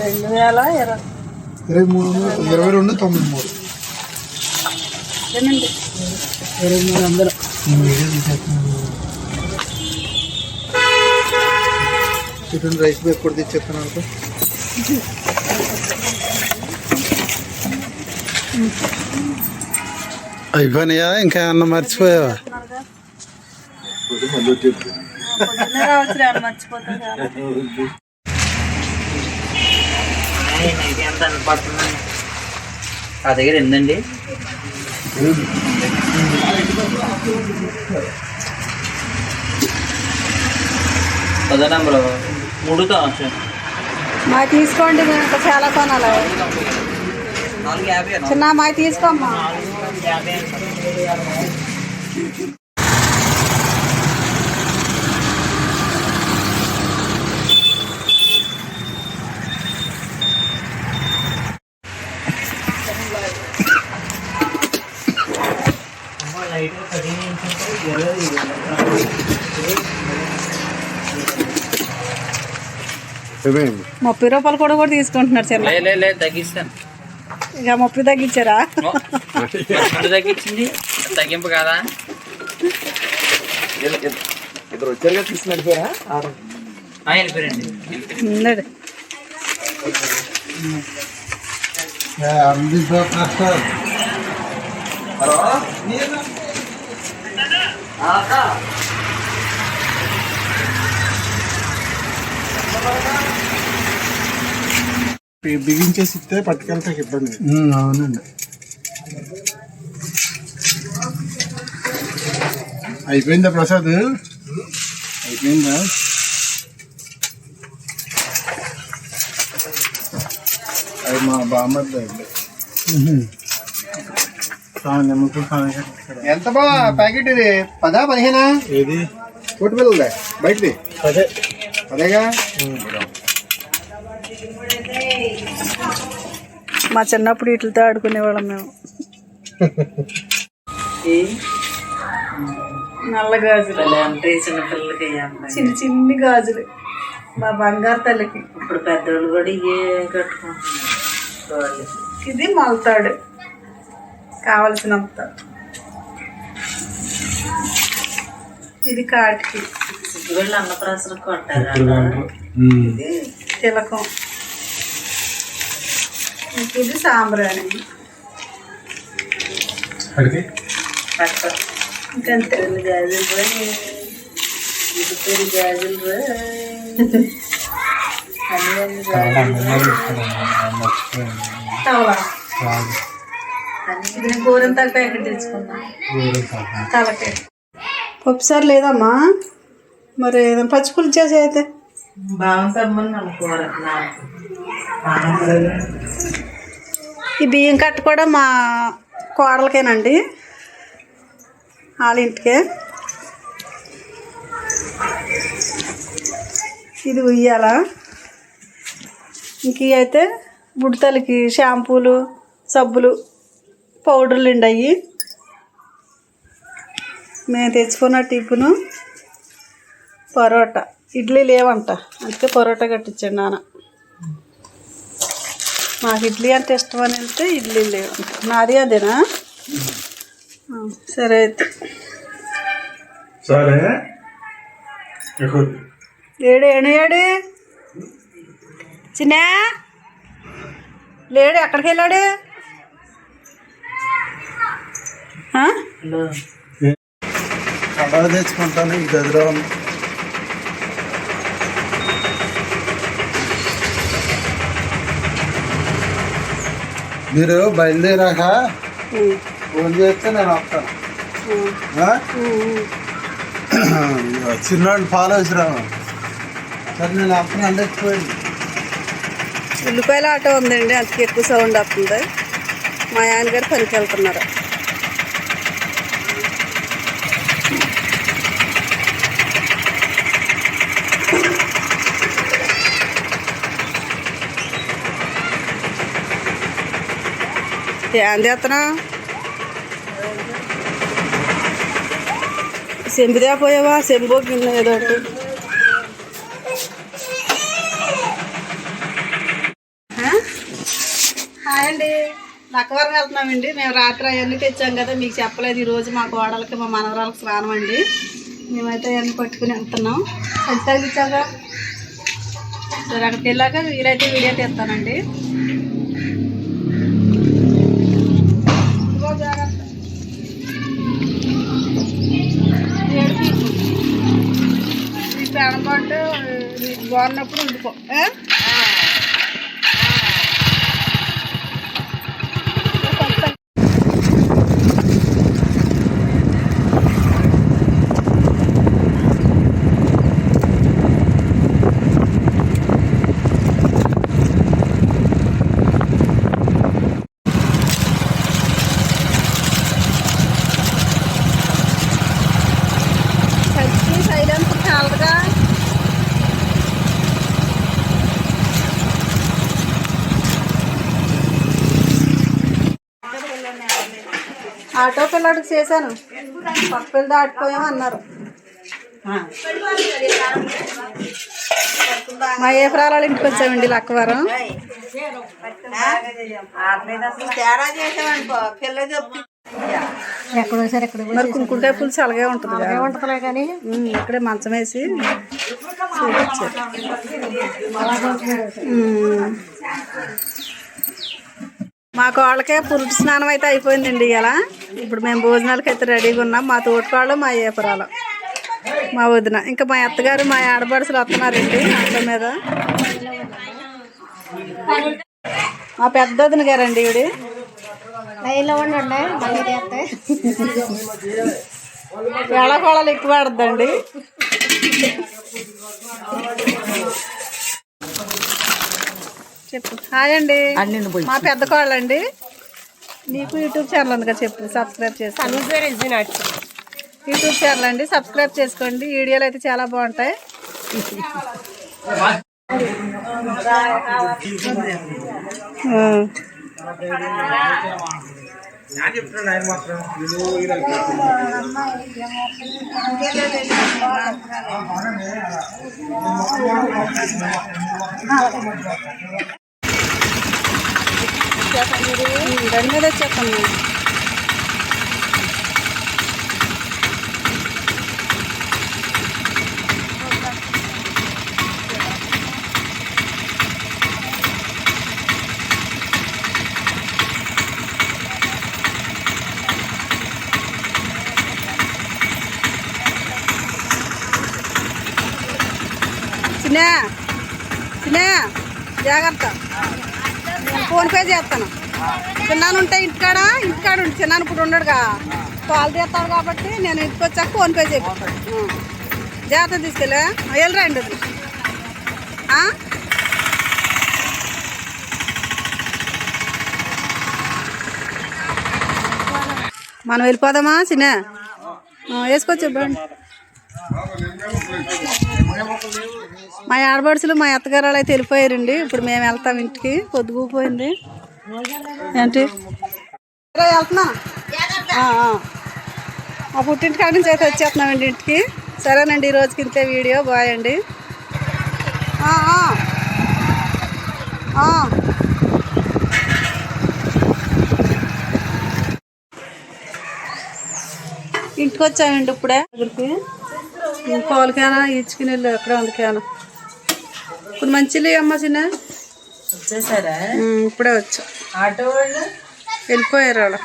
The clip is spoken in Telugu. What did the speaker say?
రెండు వేల ఇరవై? ఇరవై మూడు ఇరవై రెండు తొమ్మిది మూడు. ఇరవై మూడు వందలు. చికెన్ రైస్ బ్యాగ్ కూడా తెచ్చేస్తాను అనుకో. అయిపోయినాయా? ఇంకా ఏమన్నా మర్చిపోయావా? ఆ దగ్గర ఎందండి? పదో నెంబరు. మూడు కావచ్చు మా తీసుకోండి మేము ఇంకా చాలా కొనాలి. చిన్న మా తీసుకోమ్మా యాభై ముప్పై రూపాయలు కూడా కూడా తీసుకుంటున్నారు చిన్న లే లే లే తగ్గిస్తాను. ఇక ముప్పై తగ్గించారా? తగ్గించింది. తగ్గింపు కాదా? ఇద్దరు వచ్చారుగా తీసుకుని ఆ, వెళ్ళిపోయారండి. ఉన్నాడు బిగించేసి ఇస్తే పట్టుకెళ్తే ఇబ్బంది. అవునండి. అయిపోయిందా ప్రసాద్? అయిపోయిందా? అది మా బామ్మద్దు ఎంత బా ప్యాకెట్ ఇది? పదా పదిహేనా? ఏది? కోటి పిల్లలదే. బయటది? అదే అదేగా మా చిన్నప్పుడు వీటితో ఆడుకునేవాళ్ళం మేము. నల్ల గాజులు. అంటే చిన్నపిల్లలకి చిన్ని చిన్ని గాజులు. మా బంగారు తల్లికి. ఇప్పుడు పెద్దోళ్ళు కూడా ఇవే కట్టుకుంటున్నారు. ఇది మొలతాడు. కావలసినంత ఇది కాటికి. వీళ్ళు అన్నప్రాసన కొట్టారు ఇది తిలకం. ఇది సాంబ్రాణి. ఇంకంతే. గాజులు ఇది పెరి గాజులు ప్యాకెట్ తెచ్చుకున్నా. తలకే పప్పుసారి లేదమ్మా. మరి పచ్చిపులు చేసి అయితే? ఈ బియ్యం కట్ట కూడా మా కోడలకేనండి. వాళ్ళ ఇంటికే. ఇది ఉయ్యాల. ఇంక అయితే బుడతలకి షాంపూలు సబ్బులు పౌడర్లు ఉండయి మేము తెచ్చుకున్న టిప్పును పరోటా. ఇడ్లీ లేవంట. అందుకే పరోటా కట్టించాడు నాన్న. నాకు ఇడ్లీ అంటే ఇష్టం అని వెళ్తే ఇడ్లీ లేవు. నాది అదేనా? సరే అయితే. సరే. ఏడు ఏడు ఏడు. చిన్న. లేడు ఎక్కడికి వెళ్ళాడు? తెచ్చుకుంటాను ఈ గదిలో మీరు బయలుదేరాక ఫోన్ చేస్తే నేను వస్తాను. చిన్నవాళ్ళు ఫాలో వచ్చిరాము సరే నేను అప్పుడు అందకపోయింది ఉల్లిపాయల ఆటో ఉందండి అందుకే ఎక్కువ సౌండ్ వస్తుంది. మా ఆయన గారు పనికి వెళ్తున్నారు. ఏం చేస్తున్నావు సెంబుదే పోయావా సెంబో కింద ఏదో హాయ్ అండి. లక్కవరం వెళ్తున్నామండి. మేము రాత్రి అవన్నీ తెచ్చాం కదా మీకు చెప్పలేదు. ఈరోజు మా కోడలకి మా మనవరాలకు స్నానం అండి. మేమైతే అవన్నీ పట్టుకుని వెళ్తున్నాం. అది తగ్గించాగా సరే అక్కడికి వెళ్ళాక వీలైతే వీడియో తీస్తానండి. నీకు బాగున్నప్పుడు ఉండిపో ఆటో పిల్లడికి చేశాను. పక్కలు దాటిపోయాం అన్నారు. మా ఏ ప్రాణాలు ఇంటికి వచ్చామండి లక్కవరం. ఎక్కడో సరే ఎక్కడ మరి కుంకుంటే పులుసు అలాగే ఉంటుంది కదా. ఉంటుందిలే కానీ. ఇక్కడే మంచం వేసి చూపించారు. మా కోళ్ళకే పురుటి స్నానం అయితే అయిపోయిందండి ఇలా ఇప్పుడు మేము భోజనాలకి అయితే రెడీగా ఉన్నాం. మా తోటికోళ్ళు మా ఏపురాలు. మా వదిన. ఇంకా మా అత్తగారు మా ఆడపడుసులు వస్తున్నారండి అంత మీద. మా పెద్ద వదిన గారండి ఇవిడి లైన్లో ఉండండి మళ్ళీ చేస్తే వేళ కోళలు ఎక్కువ ఆడద్దండి. చెప్పు. హాయ్ అండి. మా పెద్ద కోళ్ళండి. నీకు యూట్యూబ్ ఛానల్ ఉంది కదా చెప్పు సబ్స్క్రైబ్ చేసుకోండి యూట్యూబ్ ఛానల్ అండి సబ్స్క్రైబ్ చేసుకోండి. వీడియోలు అయితే చాలా బాగుంటాయి. ఆ. దాని మీద చెప్పండి చిన్న చిన్న జాగ్రత్త నేను ఫోన్ పే చేస్తాను. చిన్నాను ఉంటే ఇంటికాడ? ఇంటికాడ ఉండి. చిన్నాను ఇప్పుడు ఉండడుగా. కాల్ చేస్తాడు కాబట్టి నేను ఇంటికి వచ్చాక ఫోన్ పే చేపిస్తాను జాగ్రత్త తీసుకెళ్ళా. వెళ్ళరండి అది. మనం వెళ్ళిపోదామా చిన్న? వేసుకోవచ్చు వేసుకొచ్చు బండి మా ఆడబడుసులు మా అత్తగారు వాళ్ళు అయితే వెళ్ళిపోయారండి. ఇప్పుడు మేము వెళ్తాం ఇంటికి. పొద్దుగుపోయింది ఏంటి? వెళ్తున్నా. ఆ, మా పుట్టింటి కాడి నుంచి అయితే వచ్చేస్తున్నామండి ఇంటికి. సరేనండి ఈ రోజుకి ఇంతే వీడియో. బాయ్ అండి. ఇంటికి వచ్చామండి ఇప్పుడే. దగ్గరికి. పాలకేనా ఇచ్చుకుని వెళ్ళు ఎక్కడ ఉంది కేనా ఇప్పుడు మంచిలే అమ్మ చిన్న. వచ్చేసారా? ఇప్పుడే వచ్చా. ఆటో వాళ్ళు వెళ్ళిపోయారు వాళ్ళు.